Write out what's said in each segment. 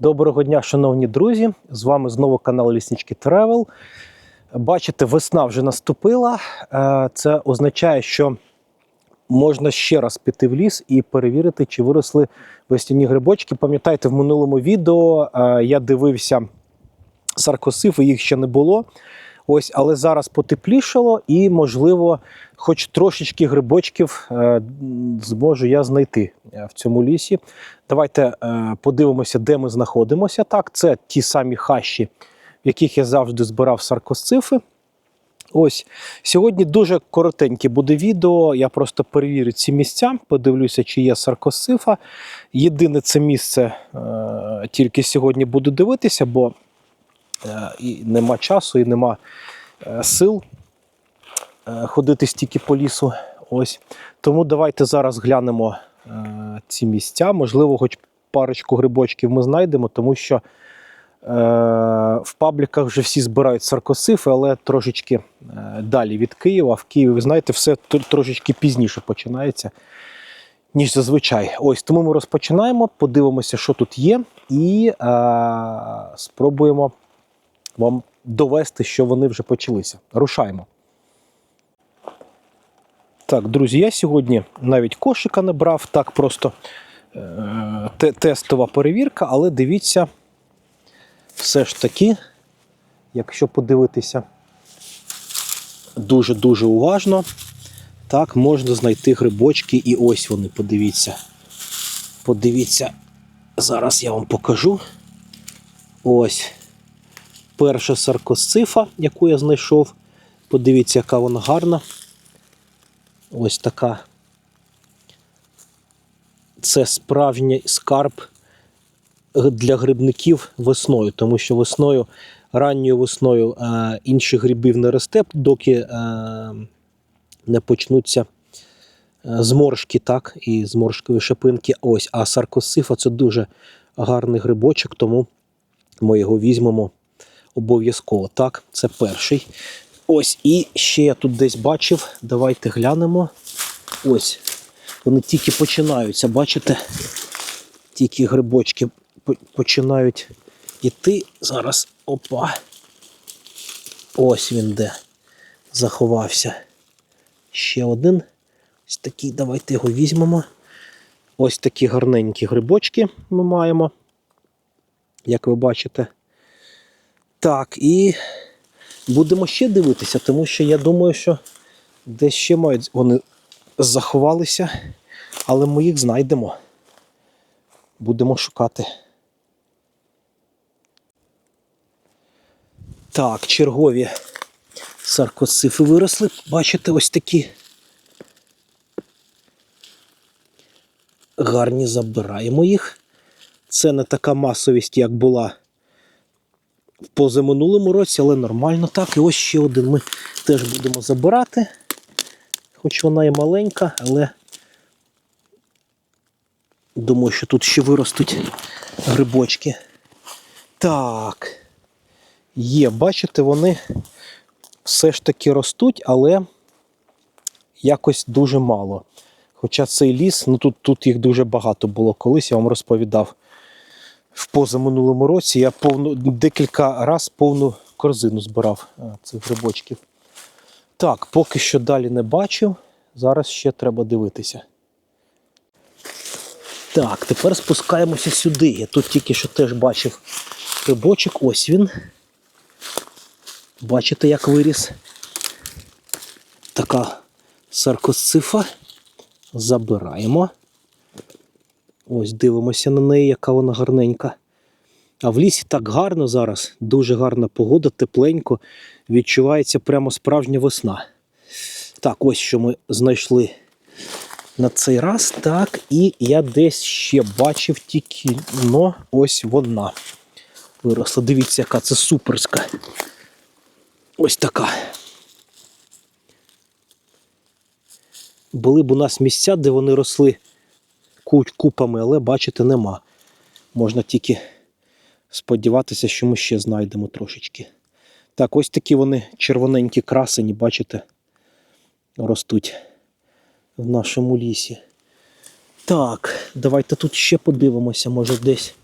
Доброго дня, шановні друзі! З вами знову канал Ліснички Тревел. Бачите, весна вже наступила. Е, Це означає, що можна ще раз піти в ліс і перевірити, чи виросли весняні грибочки. Пам'ятаєте, в минулому відео е, я дивився саркосифи, їх ще не було. Ось, але зараз потеплішало, і, можливо, хоч трошечки грибочків е, зможу я знайти е, в цьому лісі. Давайте е, подивимося, де ми знаходимося. Так, це ті самі хащі, в яких я завжди збирав саркосцифи. Ось сьогодні дуже коротеньке буде відео. Я просто перевірю ці місця, подивлюся, чи є саркосцифа. Єдине це місце тільки сьогодні буду дивитися, бо і нема часу, і нема е, сил е, ходити стільки по лісу. Ось. Тому давайте зараз глянемо е, ці місця. Можливо, хоч парочку грибочків ми знайдемо, тому що е, в пабліках вже всі збирають саркосифи, але трошечки е, далі від Києва. В Києві, ви знаєте, все трошечки пізніше починається, ніж зазвичай. Ось тому ми розпочинаємо, подивимося, що тут є, і е, спробуємо вам довести, що вони вже почалися. Рушаємо. Так, друзі, я сьогодні навіть кошика не брав, так просто е- тестова перевірка, але дивіться, все ж таки, якщо подивитися дуже-дуже уважно, так, можна знайти грибочки, і ось вони, подивіться. Подивіться, зараз я вам покажу. Ось перша саркосцифа, яку я знайшов. Подивіться, яка вона гарна. Ось така. Це справжній скарб для грибників весною, тому що весною, ранньою весною е, інших грибів не росте, доки е, не почнуться е, зморшки, так, і зморшкові шипинки. Ось, а саркосифа це дуже гарний грибочок, тому ми його візьмемо обов'язково. Так, це перший. Ось, і ще я тут десь бачив. Давайте глянемо. Ось. Вони тільки починаються, бачите? Тільки грибочки починають іти. Зараз. Опа. Ось він де заховався. Ще один. Ось такий, давайте його візьмемо. Ось такі гарненькі грибочки ми маємо. Як ви бачите. Так, і будемо ще дивитися, тому що я думаю, що десь ще мають вони заховалися, але ми їх знайдемо. Будемо шукати. Так, чергові саркоцифи виросли. Бачите, ось такі. Гарні забираємо їх. Це не така масовість, як була в позаминулому році, але нормально так. І ось ще один ми теж будемо забирати. Хоч вона і маленька, але думаю, що тут ще виростуть грибочки. Так. Є, бачите, вони все ж таки ростуть, але якось дуже мало. Хоча цей ліс, ну тут, тут їх дуже багато було колись, я вам розповідав. В позаминулому році я повну, декілька разів повну корзину збирав цих грибочків. Так, поки що далі не бачив. Зараз ще треба дивитися. Так, тепер спускаємося сюди. Я тут тільки що теж бачив грибочок. Ось він. Бачите, як виріс. Така саркосцифа. Забираємо. Ось дивимося на неї, яка вона гарненька. А в лісі так гарно зараз, дуже гарна погода, тепленько. Відчувається прямо справжня весна. Так, ось що ми знайшли на цей раз. Так, і я десь ще бачив тільки но ось вона. Виросла. Дивіться, яка це суперська. Ось така. Були б у нас місця, де вони росли купами, але бачите, нема. Можна тільки сподіватися, що ми ще знайдемо трошечки. Так, ось такі вони червоненькі красені, бачите, ростуть в нашому лісі. Так, давайте тут ще подивимося, може десь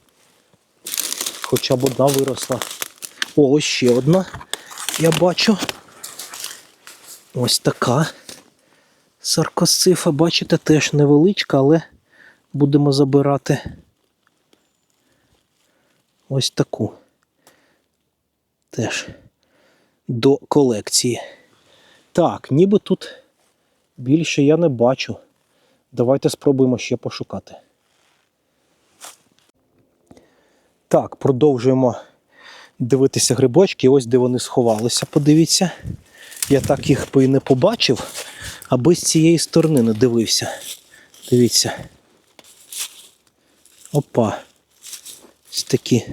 хоча б одна виросла. О, ось ще одна. Я бачу. Ось така. Саркосцифа, бачите, теж невеличка, але будемо забирати ось таку. Теж до колекції. Так, ніби тут більше я не бачу. Давайте спробуємо ще пошукати. Так, продовжуємо дивитися грибочки. Ось де вони сховалися, подивіться. Я так їх і не побачив, аби з цієї сторони не дивився. Дивіться. Опа. Ось такі.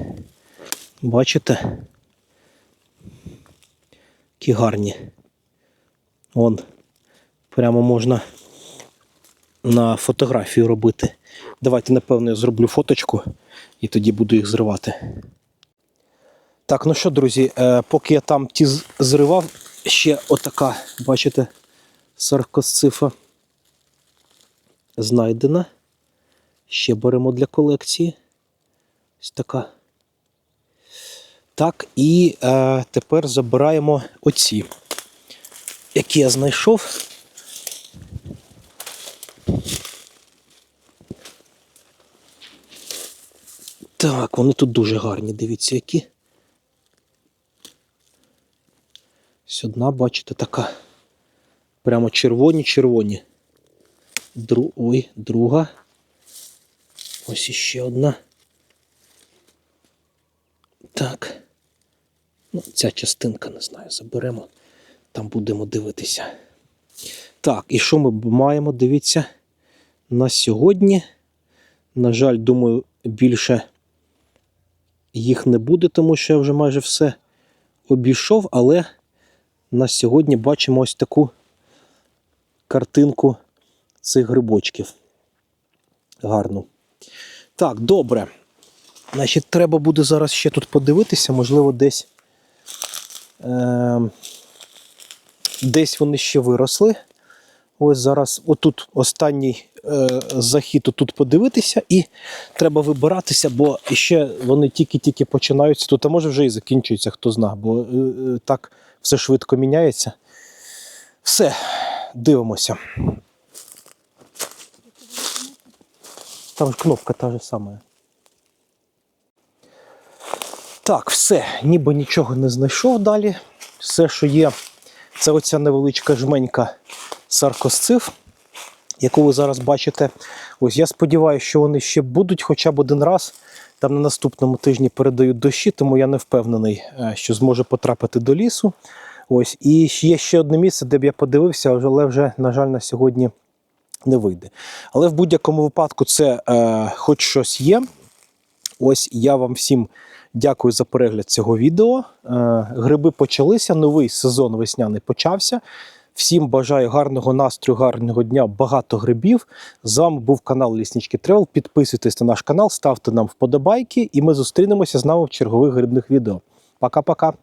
Бачите? Які гарні. Вон. Прямо можна на фотографію робити. Давайте, напевно, я зроблю фоточку і тоді буду їх зривати. Так, ну що, друзі, е, поки я там ті зривав, ще отака, бачите, саркосцифа знайдена. Ще беремо для колекції. Ось така. Так, і е, тепер забираємо оці, які я знайшов. Так, вони тут дуже гарні, дивіться, які. Ось одна, бачите, така. Прямо червоні-червоні. Дру... Ой, друга. Ось іще одна. Так. Ну, ця частинка, не знаю, заберемо. Там будемо дивитися. Так, і що ми маємо? Дивіться. На сьогодні. На жаль, думаю, більше їх не буде, тому що я вже майже все обійшов, але на сьогодні бачимо ось таку картинку цих грибочків. Гарну. Так, добре. Значить, треба буде зараз ще тут подивитися, можливо, десь. Е- десь вони ще виросли. Ось зараз, отут останній е, захід тут подивитися, і треба вибиратися, бо ще вони тільки-тільки починаються тут, а може вже і закінчуються, хто зна, бо е, е, так все швидко міняється. Все, дивимося. Там ж кнопка та ж сама. Так, все, ніби нічого не знайшов далі. Все, що є, це оця невеличка жменька саркосциф, яку ви зараз бачите. Ось я сподіваюся, що вони ще будуть хоча б один раз. Там на наступному тижні передають дощі, тому я не впевнений, е, що зможе потрапити до лісу. Ось, і є ще одне місце, де б я подивився, але вже, на жаль, на сьогодні не вийде. Але в будь-якому випадку це е, хоч щось є. Ось я вам всім дякую за перегляд цього відео. Е, гриби почалися, новий сезон весняний почався. Всім бажаю гарного настрою, гарного дня, багато грибів. З вами був канал Ліснички Тревел. Підписуйтесь на наш канал, ставте нам вподобайки, і ми зустрінемося з нами в чергових грибних відео. Пока-пока.